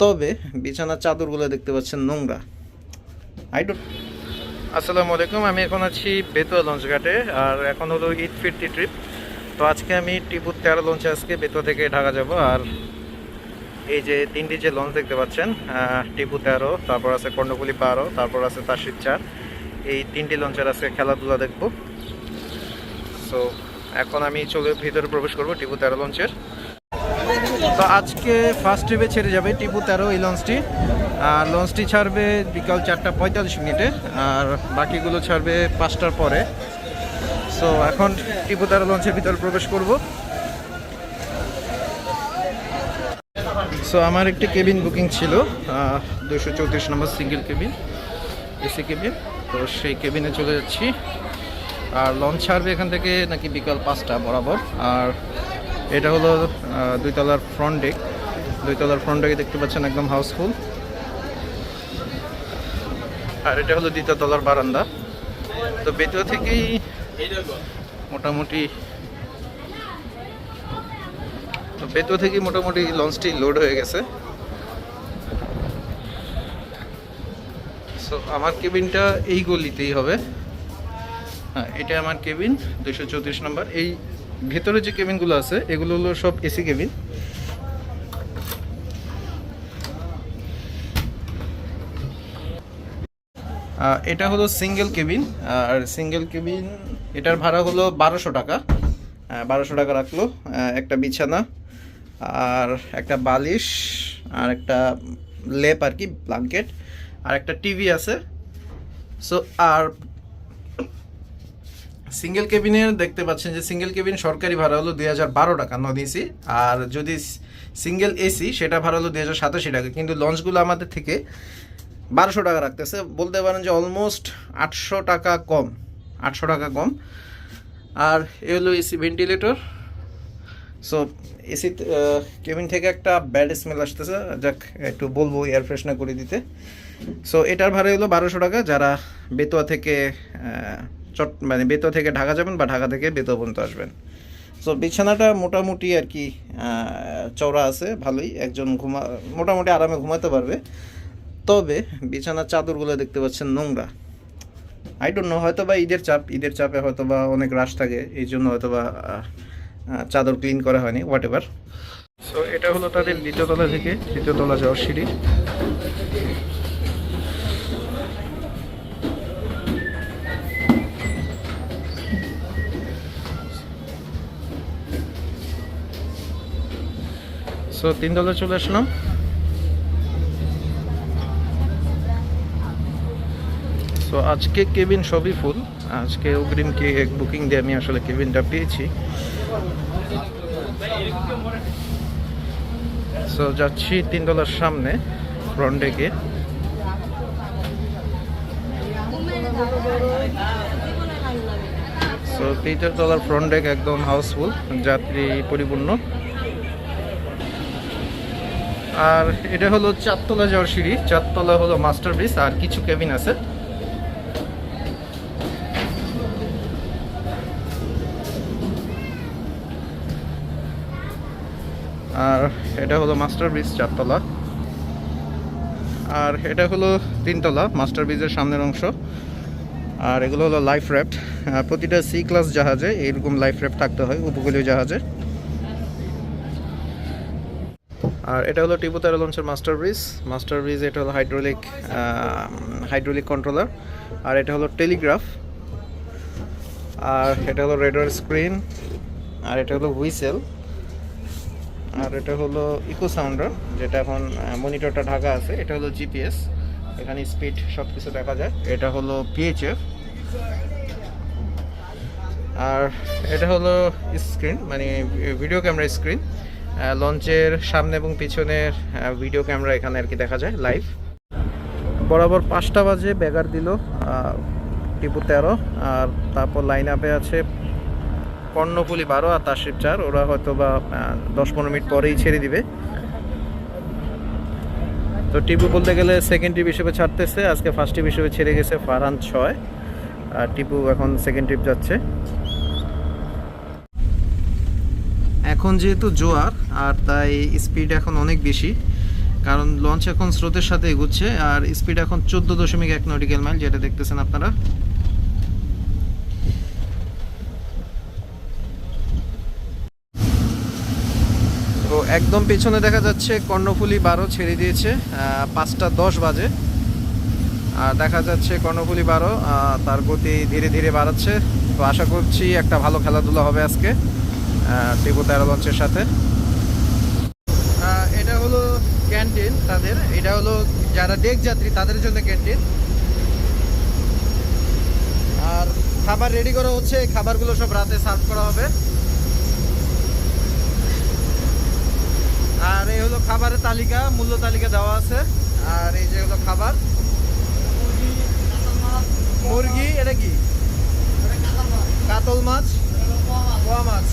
তবে বিছানার চাদরগুলো দেখতে পাচ্ছেন নোংরা। আই আসসালামু আলাইকুম, আমি এখন আছি বেতুয়া লঞ্চ ঘাটে, আর এখন হলো ঈদ ফিরতি ট্রিপ তো আজকে আমি টিপুর তেরো লঞ্চে আজকে বেতুয়া থেকে ঢাকা যাব, আর এই যে তিনটি যে লঞ্চ দেখতে পাচ্ছেন টিপু তেরো, তারপর আছে কর্ণফুলি বারো, তারপর আছে তাসির চার। এই তিনটি লঞ্চের আজকে খেলাধুলা দেখব। সো এখন আমি চলে ভিতরে প্রবেশ করব টিপু তেরো লঞ্চের তো আজকে ফার্স্ট ট্রিপে ছেড়ে যাবে টিপু তেরো, এই লঞ্চটি আর লঞ্চটি ছাড়বে বিকাল চারটা পঁয়তাল্লিশ মিনিটে, আর বাকিগুলো ছাড়বে পাঁচটার পরে। সো এখন টিপু তেরো লঞ্চের ভিতরে প্রবেশ করব। সো আমার একটি কেবিন বুকিং ছিল দুশো চৌত্রিশ number single cabin AC cabin তো সেই কেবিনে চলে যাচ্ছি। আর লঞ্চ ছাড়বে এখান থেকে নাকি বিকাল পাঁচটা বরাবর। আর এটা হলো দুইতলার ফ্রন্ট ডেক দুইতলার ফ্রন্ট ডেকে দেখতে পাচ্ছেন একদম হাউসফুল আর এটা হলো দ্বিতীয় তলার বারান্দা। তো বেতুয়া থেকেই মোটামুটি, তো বেতুয়া থেকেই মোটামুটি লঞ্চটি লোড হয়ে গেছে। সো আমার কেবিনটা এই গলিতেই হবে। হ্যাঁ এটা আমার কেবিন দুশো চৌত্রিশ নম্বর। এই ভেতরে যে কেবিনগুলো আছে, এগুলো হলো সব এসি কেবিন। এটা হলো সিঙ্গেল কেবিন, আর সিঙ্গেল কেবিন, এটার ভাড়া হলো বারোশো টাকা। বারোশো টাকা রাখল একটা বিছানা, আর একটা বালিশ, আর একটা লেপ আর কি ব্ল্যাঙ্কেট আর একটা টিভি আছে। সো আর সিঙ্গেল কেবিনের দেখতে পাচ্ছেন যে সিঙ্গেল কেবিন সরকারি ভাড়া হলো দুই হাজার বারো টাকা নন এসি আর যদি সিঙ্গেল এসি সেটা ভাড়া হলো দুই হাজার সাতাশি টাকা। কিন্তু লঞ্চগুলো আমাদের থেকে বারোশো টাকা রাখতেছে। বলতে পারেন যে অলমোস্ট আটশো টাকা কম, আটশো টাকা কম। আর এ হলো AC ventilator so AC cabin থেকে একটা ব্যাড স্মেল আসতেছে। যাক, একটু বলব এয়ার ফ্রেশনার করে দিতে। সো এটার ভাড়া হলো বারোশো টাকা। যারা বেতুয়া থেকে চট মানে বেতুয়া থেকে ঢাকা যাবেন বা ঢাকা থেকে বেতুয়া পর্যন্ত আসবেন। সো বিছানাটা মোটামুটি আর কি চওড়া আছে, ভালোই। একজন ঘুমা মোটামুটি আরামে ঘুমাতে পারবে। তবে বিছানার চাদরগুলো দেখতে পাচ্ছেন নোংরা। আই ডোন্ট নো হয়তো বা ঈদের চাপ, ঈদের চাপে হয়তো বা অনেক রাশ থাকে, এই জন্য হয়তো বা চাদর ক্লিন করা হয়নি হোয়াট এভার সো এটা হলো তাদের দ্বিতীয় তলা থেকে তৃতীয় তলা যাওয়ার সিঁড়ি। সো তিন তলা চলে আসলাম। সো আজকে কেবিন সবই ফুল। আজকে অগ্রিম কে বুকিং দিয়ে আমি আসলে কেবিনটা পেয়েছি। সো যাচ্ছি তিন তলার সামনে ফ্রন্ট ডেকে সো তৃতীয় তলার ফ্রন্ট ডেক একদম হাউসফুল যাত্রী পরিপূর্ণ। আর এটা হলো চারতলা যাওয়ার সিঁড়ি। চারতলা হলো মাস্টার ব্রিজ আর কিছু কেবিন আছে। আর এটা হলো মাস্টার ব্রিজ চারতলা আর এটা হলো তিনতলা মাস্টার ব্রিজের সামনের অংশ। আর এগুলো হলো লাইফ র্যাফট প্রতিটা সি ক্লাস জাহাজে এইরকম লাইফ র্যাফট থাকতে হয়, উপকূলীয় জাহাজে। আর এটা হলো টিপু তেরো লঞ্চের মাস্টার ব্রিজ মাস্টার ব্রিজ এটা হলো হাইড্রোলিক হাইড্রোলিক কন্ট্রোলার আর এটা হলো টেলিগ্রাফ আর এটা হলো রেডার স্ক্রিন আর এটা হলো হুইসেল আর এটা হলো ইকো সাউন্ডার যেটা এখন মনিটরটা ঢাকা আছে। এটা হলো জিপিএস এখানে স্পিড সব কিছু দেখা যায়। এটা হলো পিএইচএফ আর এটা হলো স্ক্রিন মানে ভিডিও ক্যামেরা স্ক্রিন লঞ্চের সামনে এবং পিছনের ভিডিও ক্যামেরা এখানে আর কি দেখা যায় লাইভ বরাবর পাঁচটা বাজে ব্যাগার দিল টিপু তেরো, আর তারপর লাইন আপে আছে কর্ণফুলি বারো আর তাশিফ চার। ওরা হয়তো বা দশ পনেরো মিনিট পরেই ছেড়ে দিবে। তো টিপু বলতে গেলে সেকেন্ড ট্রিপ হিসেবে ছাড়তেছে। আজকে ফার্স্ট ট্রিপ হিসেবে ছেড়ে গেছে ফারহান ছয়, আর টিপু এখন সেকেন্ড ট্রিপ যাচ্ছে। এখন যেহেতু জোয়ার, আর তাই স্পিড এখন অনেক বেশি, কারণ লঞ্চ এখন স্রোতের সাথে এগুচ্ছে, আর স্পিড এখন চোদ্দ দশমিক এক নটিক্যাল মাইল যেটা দেখতেছেন আপনারা। তো একদম পেছনে দেখা যাচ্ছে, কর্ণফুলি বারো ছেড়ে দিয়েছে পাঁচটা দশ বাজে। আর দেখা যাচ্ছে কর্ণফুলি বারো তার গতি ধীরে ধীরে বাড়াচ্ছে। তো আশা করছি একটা ভালো খেলাধুলা হবে আজকে। টিপু তেরো লঞ্চের সাথে। এটা হলো ক্যান্টিন তাদের। এটা হলো যারা ডেক যাত্রী তাদের জন্য ক্যান্টিন আর খাবার রেডি করা হচ্ছে এই খাবারগুলো সব রাতে সার্ভ করা হবে। আর এই হলো খাবারের তালিকা মূল্য তালিকা দেওয়া আছে। আর এই যে হলো খাবার। মুরগি এটা কি? কাতল মাছ। পোয়া মাছ।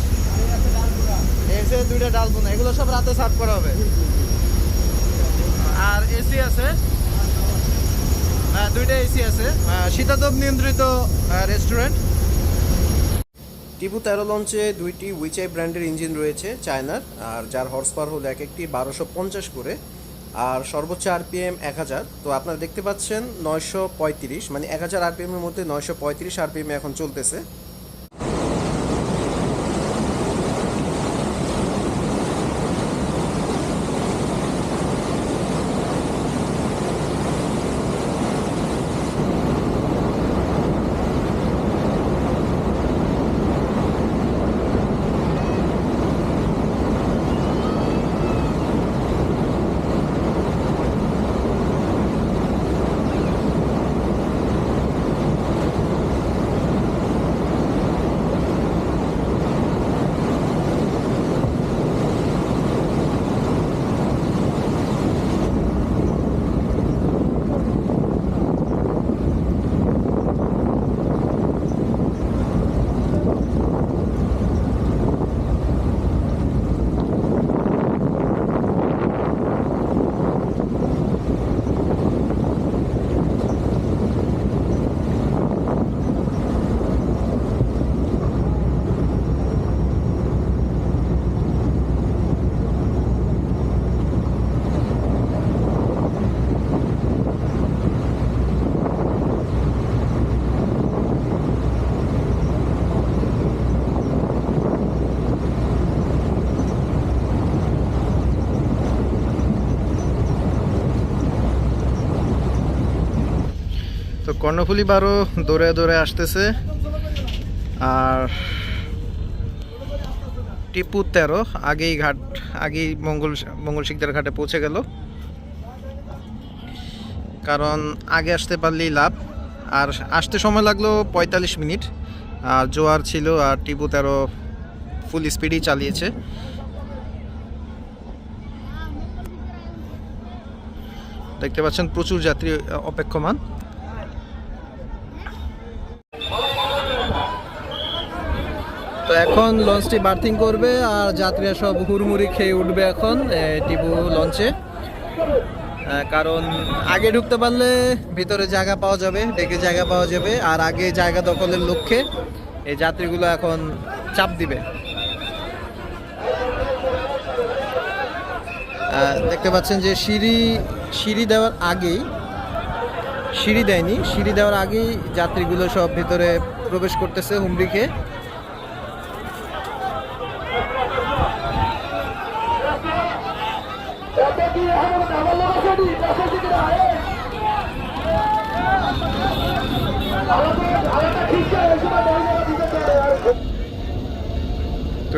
এসে দুইটা ডাল বোনা এগুলো সব রাতে সার্ভ করা হবে। আর এসি আছে। হ্যাঁ দুইটা এসি আছে। আহ, শীতাতপ নিয়ন্ত্রিত রেস্টুরেন্ট টিপু তেরো লঞ্চে দুইটি উইচাই ব্র্যান্ডের ইঞ্জিন রয়েছে চায়নার আর যার হর্স পাওয়ার হলো এক একটি বারোশো পঞ্চাশ করে আর সর্বোচ্চ আরপিএম এক হাজার। তো আপনারা দেখতে পাচ্ছেন নয়শো পঁয়ত্রিশ মানে এক হাজার আরপিএম এর মধ্যে নয়শো পঁয়ত্রিশ আরপিএম এখন চলতেছে। কর্ণফুলি বারো দৌড়ে দৌড়ে আসতেছে। আর টিপু তেরো, আগেই ঘাট, আগেই মঙ্গল মঙ্গল শিকদার ঘাটে পৌঁছে গেল। কারণ আগে আসতে পারলেই লাভ। আর আসতে সময় লাগল পঁয়তাল্লিশ মিনিট। আর জোয়ার ছিল আর টিপু তেরো ফুল স্পিডেই চালিয়েছে। দেখতে পাচ্ছেন প্রচুর যাত্রী অপেক্ষমান। এখন লঞ্চটি বার্থিং করবে আর যাত্রীরা সব হুড়মুড়ি খেয়ে উঠবে এখন টিপু লঞ্চে। কারণ আগে ঢুকতে পারলে ভিতরে জায়গা পাওয়া যাবে, ডেকে জায়গা পাওয়া যাবে, আর আগে জায়গা দখলের লক্ষ্যে এই যাত্রীগুলো এখন চাপ দিবে। দেখতে পাচ্ছেন যে সিঁড়ি সিঁড়ি দেওয়ার আগেই, সিঁড়ি দেয়নি, সিঁড়ি দেওয়ার আগেই যাত্রীগুলো সব ভিতরে প্রবেশ করতেছে হুমড়ি খেয়ে। তো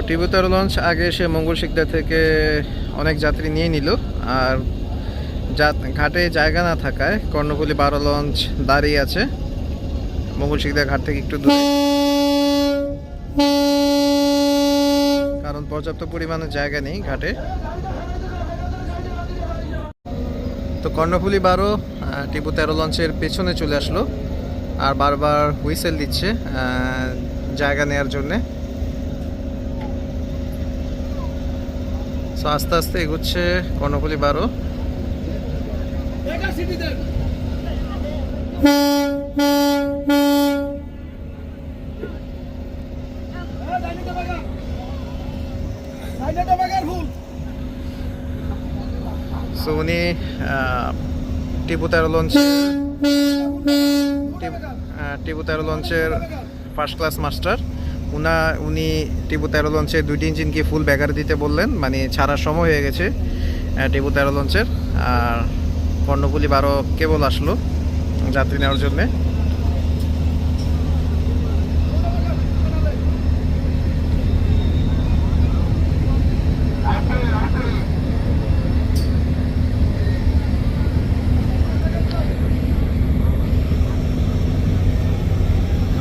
টিবুতার লঞ্চ আগে এসে মঙ্গল শিকদার থেকে অনেক যাত্রী নিয়ে নিল, আর ঘাটে জায়গা না থাকায় কর্ণফুলি বারো লঞ্চ দাঁড়িয়ে আছে। মঙ্গল শিকদার ঘাট থেকে একটু দূরে। কারণ পর্যাপ্ত পরিমাণে জায়গা নেই ঘাটে। তো কর্ণফুলি বারো টিপু তেরো লঞ্চের পেছনে চলে আসলো আর বারবার হুইসেল দিচ্ছে জায়গা নেয়ার জন্যে। সো আস্তে আস্তে এগোচ্ছে কর্ণফুলি বারো সো উনি আহ, টিপু তেরো লঞ্চ টিপু তেরো লঞ্চের ফার্স্ট ক্লাস মাস্টার উনা উনি টিপু তেরো লঞ্চের দুইটি ইঞ্জিনকে ফুল ব্যাগার দিতে বললেন মানে ছাড়ার সময় হয়ে গেছে টিপু তেরো লঞ্চের আর কর্ণফুলি বারো কেবল আসলো যাত্রী নেওয়ার জন্যে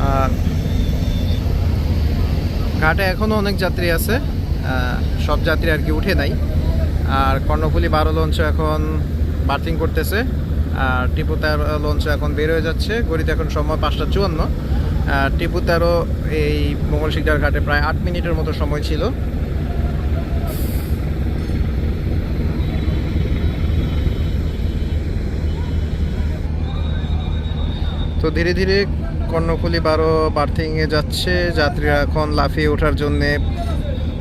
আর ঘাটে এখনও অনেক যাত্রী আছে সব যাত্রী আর কি উঠে নাই। আর কর্ণফুলি বারো লঞ্চ এখন বার্থিং করতেছে, আর টিপু তেরো লঞ্চ এখন বের হয়ে যাচ্ছে, গড়িতে এখন সময় পাঁচটা চুয়ান্ন। টিপু তেরো এই মোগল শিকদার ঘাটে প্রায় আট মিনিটের মতো সময় ছিল। তো ধীরে ধীরে কর্ণফুলি বারো বার্থিংয়ে যাচ্ছে। যাত্রীরা এখন লাফিয়ে ওঠার জন্য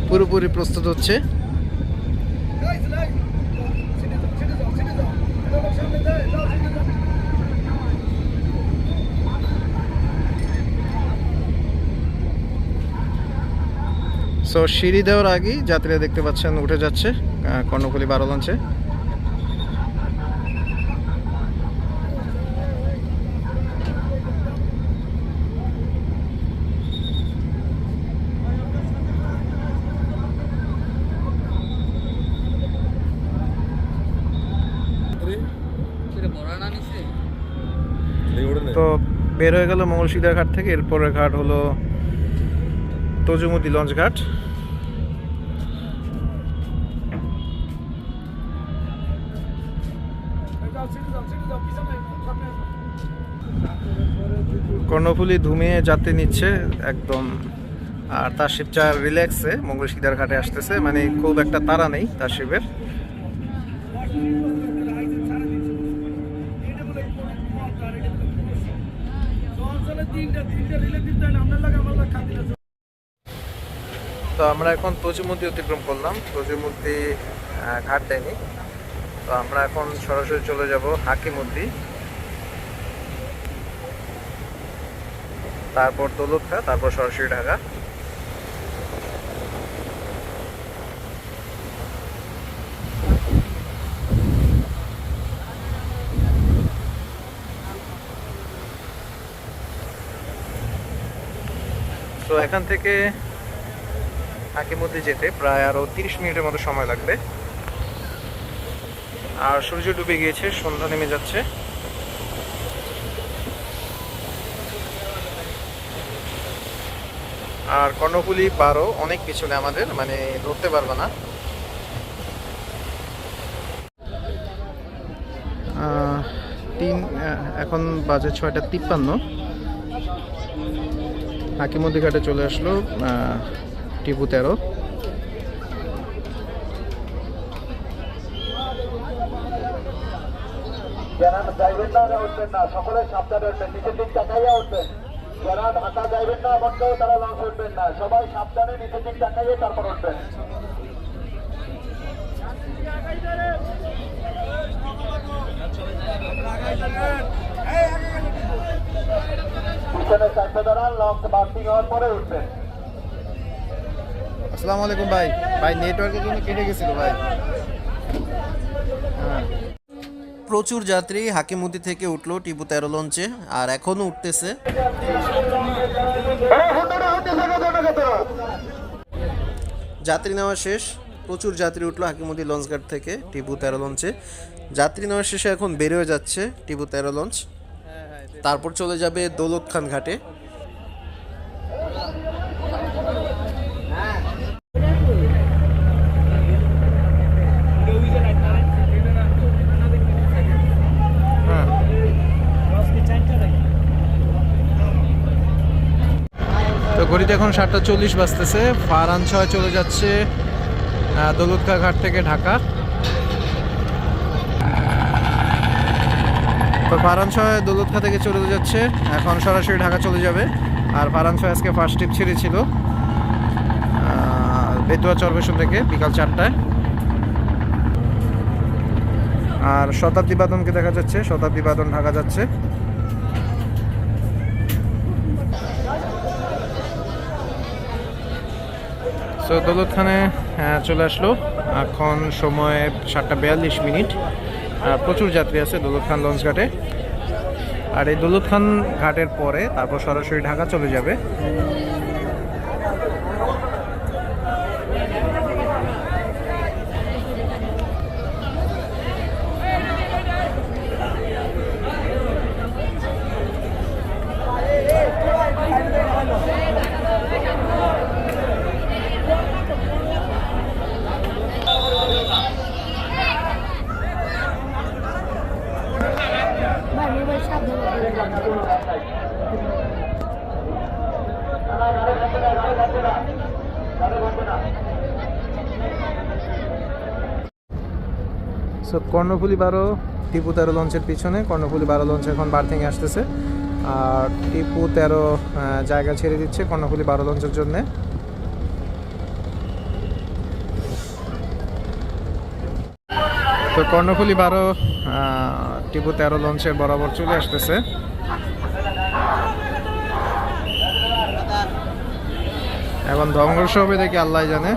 পুরোপুরি প্রস্তুত হচ্ছে। সো সিঁড়ি দেওয়ার আগেই যাত্রীরা দেখতে পাচ্ছেন উঠে যাচ্ছে কর্ণফুলি বারো লঞ্চে। বের হয়ে গেল মঙ্গলসিদার ঘাট থেকে। এরপরের ঘাট হলো তজুমুদি লঞ্চ ঘাট। কর্ণফুলি ধুমিয়ে যাত্রী নিচ্ছে একদম। আর তার শিবচার রিল্যাক্সে মঙ্গলসিদার ঘাটে আসতেছে। মানে খুব একটা তারা নেই তার শিবের। তো আমরা এখন তজিমুদ্দি অতিক্রম করলাম। তজিমুদ্দি ঘাট দেয়নি। তো আমরা এখন সরাসরি চলে যাব হাকিমুদ্দি। তারপর দৌলতখা, তারপর সরাসরি ঢাকা। তো এখান থেকে হাকিমুদ্দি যেতে প্রায় আরও তিরিশ মিনিটের মতো সময় লাগবে। আর সূর্য ডুবে গিয়েছে, সন্ধ্যা নেমে যাচ্ছে। আর কর্ণফুলি বারো অনেক পিছনে আমাদের মানে ধরতে পারবে না। তিন এখন বাজে ছয়টা তিপ্পান্ন। হাকিমুদ্দি ঘাটে চলে আসলো টিপু তেরো সকলে সাবধানে যারা ঢাকা যাইবেন না তারা উঠবেন না। সবাই সাবধানে নিচের দিক তাকাইয়ে তারপর পিছনে চারটে দাঁড়ান, লঞ্চ বার্তিং হওয়ার পরে উঠবেন। আসসালামু আলাইকুম ভাই। ভাই নেটওয়ার্কের জন্য কেটে গেছিল ভাই। হ্যাঁ। প্রচুর যাত্রী হাকিমুদি থেকে উঠল টিপু তেরো লঞ্চে, আর এখনও উঠতেছে। যাত্রী নেওয়া শেষ। প্রচুর যাত্রী উঠল হাকিমুদি লঞ্চঘাট থেকে টিপু তেরো লঞ্চে। যাত্রী নেওয়া শেষে এখন বেরিয়ে যাচ্ছে টিপু তেরো লঞ্চ। তারপর চলে যাবে দৌলত খান ঘাটে হ্যাঁ তো ঘড়িতে এখন সাতটা চল্লিশ বাজতেছে। ফারান ছয় চলে যাচ্ছে আহ, দৌলতখা ঘাট থেকে ঢাকা। তো ফারান ছয় দৌলতখা থেকে চলে যাচ্ছে এখন সরাসরি ঢাকা চলে যাবে। আর ফারান ছয় আজকে ফার্স্ট ট্রিপ ছেড়েছিল বেতুয়া চরবেশন থেকে বিকাল চারটায়। আর শতাব্দী বাদনকে দেখা যাচ্ছে শতাব্দী বাদন ঢাকা যাচ্ছে। সো দৌলত খানে চলে আসলো। এখন সময় সাতটা বিয়াল্লিশ মিনিট। প্রচুর যাত্রী আছে দৌলত খান লঞ্চ ঘাটে। আর এই দৌলত খান ঘাটের পরে তারপর সরাসরি ঢাকা চলে যাবে। সো কর্ণফুলি বারো, টিপু তেরো লঞ্চের পিছনে, কর্ণফুলি বারো লঞ্চ এখন বার্থিং আসতেছে। আর টিপু তেরো জায়গা ছেড়ে দিচ্ছে কর্ণফুলি বারো লঞ্চের জন্যে। তো কর্ণফুলি বারো টিপু তেরো লঞ্চের বরাবর চলে আসতেছে। এখন ধ্বংস হবে দেখি আল্লাহ জানে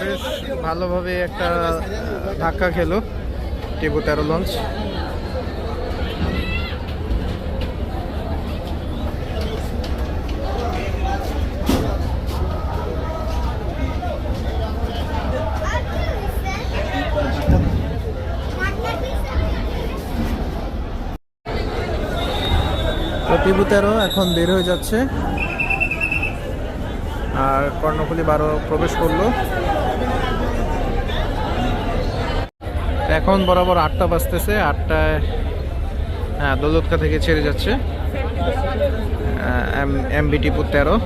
বেশ ভালোভাবে একটা ধাক্কা খেলো। টিপু তেরো লঞ্চ টিপু তেরো এখন বের হয়ে যাচ্ছে। আর কর্ণফুলি বারো প্রবেশ করল। এখন বরাবর আটটা বাজতেছে, আটটায় হ্যাঁ দৌলতকা থেকে ছেড়ে যাচ্ছে। এমবি টিপু তেরো।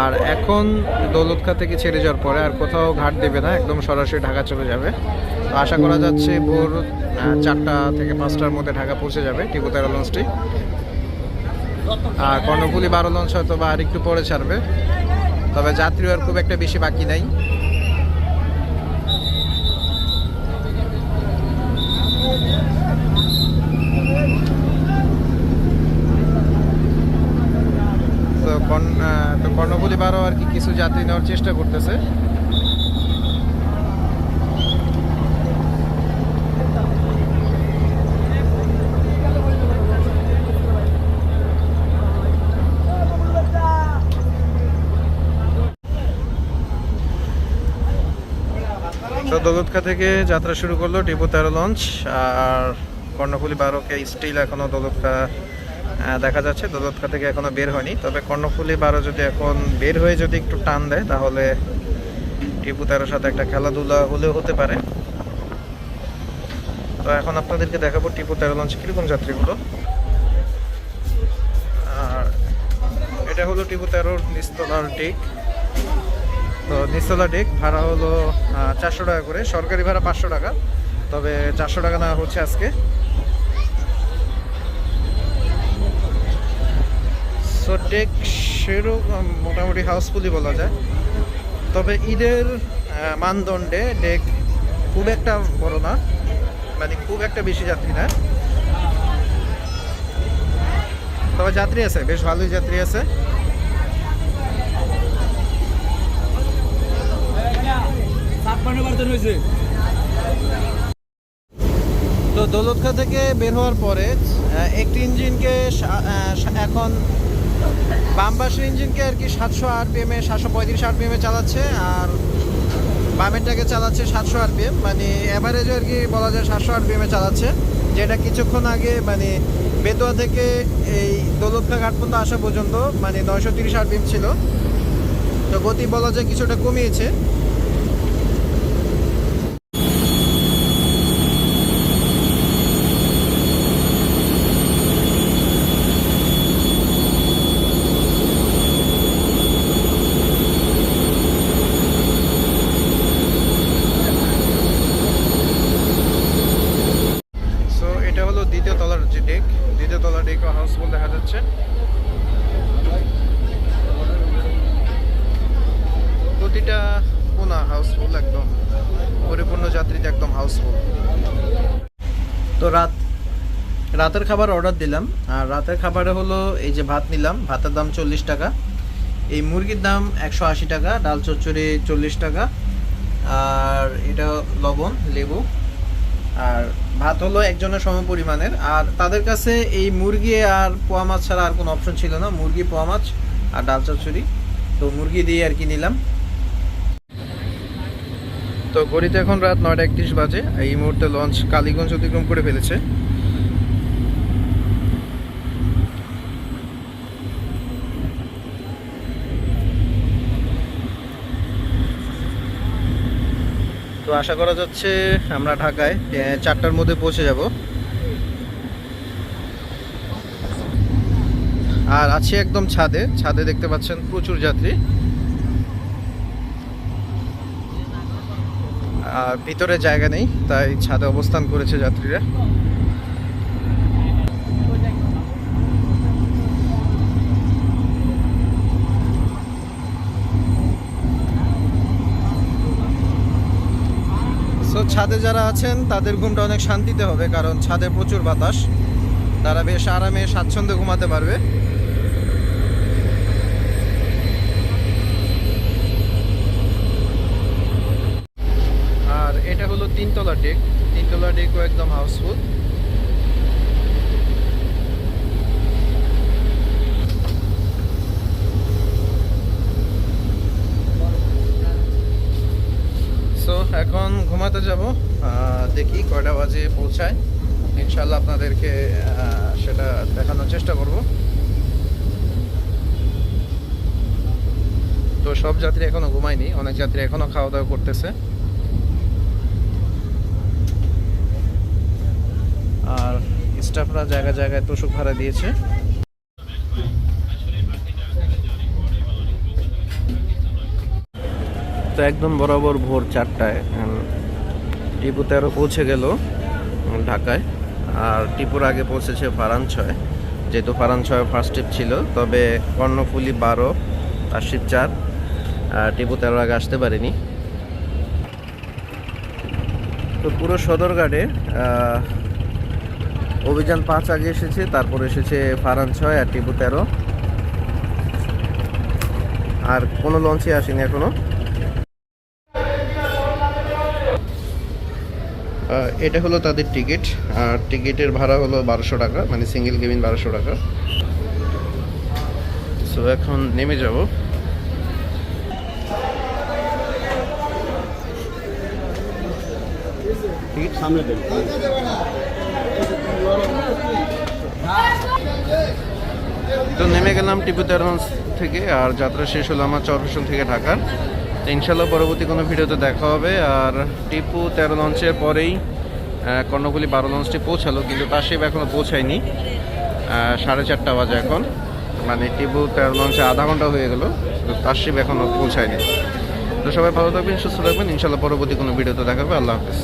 আর এখন দৌলতখা থেকে ছেড়ে যাওয়ার পরে আর কোথাও ঘাট দেবে না, একদম সরাসরি ঢাকা চলে যাবে। তো আশা করা যাচ্ছে ভোর চারটা থেকে পাঁচটার মধ্যে ঢাকা পৌঁছে যাবে, টিপু তেরো লঞ্চটি। আর কর্ণফুলি বারো লঞ্চ হয়তো বা আর একটু পরে ছাড়বে। তবে যাত্রী আর খুব একটা বেশি বাকি নাই। আহ, তো কর্ণফুলি বারো আর কি কিছু যাত্রী নেওয়ার চেষ্টা করতেছে। দৌলতখা থেকে যাত্রা শুরু করল টিপু তেরো লঞ্চ আর কর্ণফুলি বারোকে স্টিল এখনও দৌলতখা দেখা যাচ্ছে দৌলতখা থেকে এখনও বের হয়নি। তবে কর্ণফুলি বারো যদি এখন বের হয়ে যদি একটু টান দেয়, তাহলে টিপু তেরোর সাথে একটা খেলাধুলা হলেও হতে পারে। তো এখন আপনাদেরকে দেখাবো টিপু তেরো লঞ্চ কীরকম যাত্রীগুলো। আর এটা হলো টিপু তেরোর নিস্তলার টেক তো নিস্তলা ডেক ভাড়া হলো চারশো টাকা করে। সরকারি ভাড়া পাঁচশো টাকা। তবে চারশো টাকা নেওয়া হচ্ছে আজকে। সো ডেক সেরকম মোটামুটি হাউসফুলই বলা যায়। তবে ঈদের মানদণ্ডে ডেক খুব একটা বড় না। মানে খুব একটা বেশি যাত্রী না। তবে যাত্রী আছে বেশ ভালোই যাত্রী আছে। তো দৌলতখা থেকে বের হওয়ার পরে একটি ইঞ্জিনকে এখন বাম পাশের ইঞ্জিনকে আর কি সাতশো আরপিএম এ, সাতশো পঁয়ত্রিশ আরপিএম এ চালাচ্ছে, আর বামেরটাকে চালাচ্ছে সাতশো আরপিএম মানে অ্যাভারেজও আর কি বলা যায় সাতশো আরপিএম এ চালাচ্ছে, যেটা কিছুক্ষণ আগে মানে বেতোয়া থেকে এই দৌলতখা ঘাট পর্যন্ত আসা পর্যন্ত মানে নয়শো তিরিশ আরপিএম ছিল। তো গতি বলা যায় কিছুটা কমিয়েছে যে ডেক ডেক হাউসফুল দেখা যাচ্ছে। প্রতিটা কোনা হাউসফুল একদম। পরিপূর্ণ যাত্রীতে একদম হাউসফুল তো রাত, রাতের খাবার অর্ডার দিলাম। আর রাতের খাবারে হলো এই যে ভাত নিলাম। ভাতের দাম চল্লিশ টাকা। এই মুরগির দাম একশো আশি টাকা, ডাল চচ্চড়ি চল্লিশ টাকা। আর এটা লবণ, লেবু। আর ভাত হলো একজনের সম পরিমাণের আর তাদের কাছে এই মুরগি আর পোয়া মাছ ছাড়া আর কোনো অপশন ছিল না। মুরগি, পোয়া মাছ আর ডাল চচ্চড়ি তো মুরগি দিয়ে আর কি নিলাম। তো ঘড়িতে এখন রাত নয়টা একত্রিশ বাজে। এই মুহূর্তে লঞ্চ কালীগঞ্জ অতিক্রম করে ফেলেছে। তো আশা করা যাচ্ছে আমরা ঢাকায় চারটার মধ্যে পৌঁছে যাব। আর আছি একদম ছাদে ছাদে দেখতে পাচ্ছেন প্রচুর যাত্রী। আর ভিতরে জায়গা নেই, তাই ছাদে অবস্থান করেছে যাত্রীরা সো ছাদে যারা আছেন, তাদের ঘুমটা অনেক শান্তিতে হবে, কারণ ছাদে প্রচুর বাতাস। তারা বেশ আরামে, স্বাচ্ছন্দ্যে ঘুমাতে পারবে। আর এটা হলো তিনতলা ডেক তিনতলা ডেকও একদম হাউসফুল সো ঘুমাতে যাব। দেখি কয়টা বাজে পৌঁছায়। ইনশাল্লাহ আপনাদেরকে সেটা দেখানোর চেষ্টা করব। তো সব যাত্রী এখনও ঘুমায়নি, অনেক যাত্রী এখনও খাওয়া দাওয়া করতেছে। আর স্টাফরা জায়গা জায়গায় তোষক ভাড়া দিয়েছে। তো একদম বরাবর ভোর চারটায় টিপু তেরো পৌঁছে গেল ঢাকায়। আর টিপুর আগে পৌঁছেছে ফারান ছয় যেহেতু ফারান ছয় ফার্স্ট ট্রিপ ছিল, তবে কর্ণফুলি বারো, আশির চার, আর টিপু তেরোর আগে আসতে পারেনি। তো পুরো সদরঘাটে অভিযান পাঁচ আগে এসেছে, তারপর এসেছে ফারান ছয় আর টিপু তেরো। আর কোনো লঞ্চে আসেনি এখনও। এটা হলো তাদের টিকিট আর টিকিটের ভাড়া হলো বারোশো টাকা মানে সিঙ্গেল কেবিন বারোশো টাকা। সো এখন নেমে যাব। তো নেমে গেলাম টিপু তেরোঞ্জ থেকে, আর যাত্রা শেষ হলো আমার চরফেশন থেকে ঢাকার। ইনশাল্লাহ পরবর্তী কোনো ভিডিওতে দেখা হবে, আর টিপু তেরো লঞ্চের পরেই কর্ণফুলি বারো লঞ্চটি পৌঁছালো, কিন্তু তার শিপ এখনও পৌঁছায়নি। সাড়ে চারটা বাজে এখন। মানে টিপু তেরো লঞ্চে আধা ঘণ্টা হয়ে গেল তার শিপ এখনও পৌঁছায়নি। তো সবাই ভালো থাকবেন, সুস্থ থাকবেন। ইনশাল্লাহ পরবর্তী কোনো ভিডিওতে দেখাবে আল্লাহ হাফিজ।